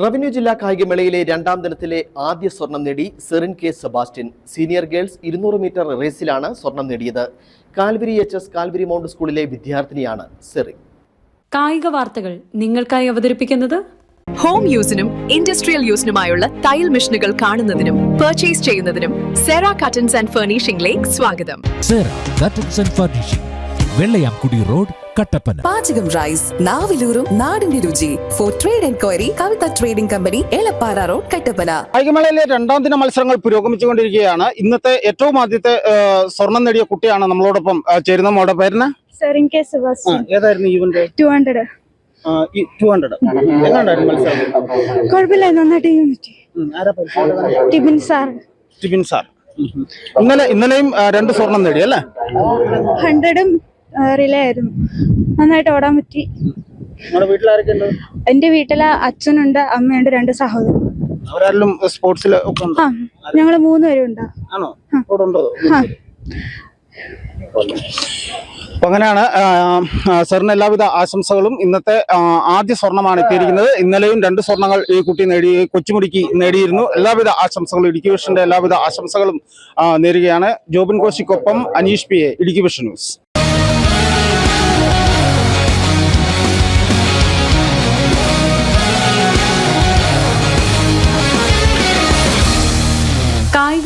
Revenue ജില്ലാ കായികമേളയിലെ രണ്ടാം ദിനത്തിലെ ആദ്യ സ്വർണം നേടി Serin K Sebastian. Senior girls ഇരുന്നൂറ് മീറ്റർ റേസിലാണ് സ്വർണം നേടിയത്. Calvary H S Calvary mount സ്കൂളിലെ വിദ്യാർത്ഥിനിയാണ് സെറിൻ. കായിക വാർത്തകൾ നിങ്ങൾക്കായി അവതരിപ്പിക്കുന്നത് ഹോം യൂസിനും ഇൻഡസ്ട്രിയൽ യൂസിനുമായുള്ള തയ്യൽ മെഷീനുകൾ കാണുന്നതിനും പർച്ചേസ് ചെയ്യുന്നതിനും സെറ കട്ടൻസ് ആൻഡ് ഫർണിഷിംഗിലേക്ക് സ്വാഗതം. Sera curtains and furnishing Vellayamkudy road Kattappana. പാചകം റൈസ് നാവിലൂറും നാടിന്റെ രുചി. For trade enquiry Kavitha trading company Elappara road Kattappana. കായികമേളയിലെ രണ്ടാം ദിന മത്സരങ്ങൾ പുരോഗമിച്ചുകൊണ്ടിരിക്കുകയാണ്. ഇന്നത്തെ ഏറ്റവും ആദ്യത്തെ സ്വർണം നേടിയ കുട്ടിയാണ് നമ്മളോടൊപ്പം ചേരുന്ന മോടെ പേരിന് ഏതായിരുന്നു event two hundred two hundred എങ്ങനെയുണ്ടായിരുന്നു മത്സരം? കുഴപ്പമില്ല നന്നായിട്ട് ചെയ്യാൻ പറ്റി ഉം, ആരാ പരിശീലകൻ? ടിബിൻ സാർ. ടിബിൻ സാർ. ഇന്നലെ ഇന്നലെയും രണ്ട് സ്വർണം നേടി അല്ലേ? ഹൺഡ്രഡും റിലേ ആയിരുന്നു. നന്നായിട്ട് ഓടാൻ പറ്റി. എന്റെ വീട്ടിൽ അച്ഛനുണ്ട് അമ്മയുണ്ട് രണ്ട് സഹോദരൻ. സ്പോർട്സിൽ ആ ആ. അപ്പൊ അങ്ങനെയാണ് സാറിന് എല്ലാവിധ ആശംസകളും. ഇന്നത്തെ ആദ്യ സ്വർണമാണ് എത്തിയിരിക്കുന്നത്. ഇന്നലെയും രണ്ട് സ്വർണങ്ങൾ ഈ കുട്ടി നേടി കൊച്ചുമുടിക്ക് നേടിയിരുന്നു. എല്ലാവിധ ആശംസകളും ഇടുക്കി വിഷന്റെ എല്ലാവിധ ആശംസകളും നേരുകയാണ്. Jobin കോശിക്കൊപ്പം Aneesh P A Idukki vision news.